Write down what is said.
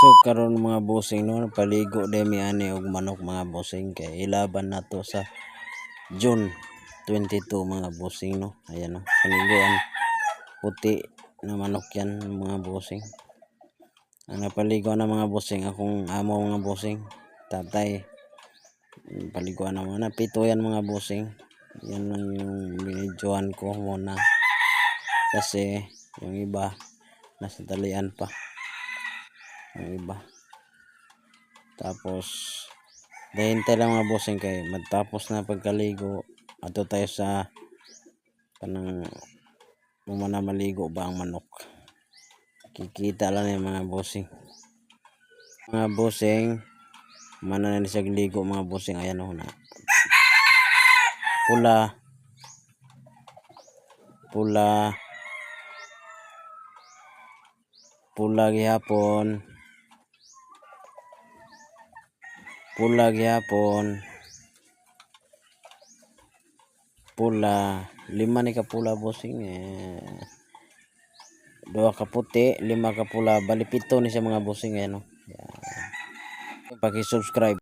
So karon mga bossing no paligo demi ani og manok mga bossing kay ilaban na to sa June 22 mga bossing no. Ayan no. Paniguan puti na manok yan mga bossing. Ang napaligo na mga bossing akong amo mga bossing. Tatay paliguan na mga pito yan mga bossing. Yan lang yung binidyohan ko muna. Kasi yung iba nasa talian pa yung iba. Tapos dahintay lang mga bossing kay matapos na pagkaligo ato tayo sa kanang muna maligo ba ang manok. Kikita lang yung mga bossing. Mga bossing mana na siya ligo mga bossing. Ayan ho na. Pula. Pula. Pula gihapon pula gihapon pula. Lima ni ka pula bossing eh. Dua ka puti lima ka pula. Bali ni siya mga bossing eh no? Yan. paki-subscribe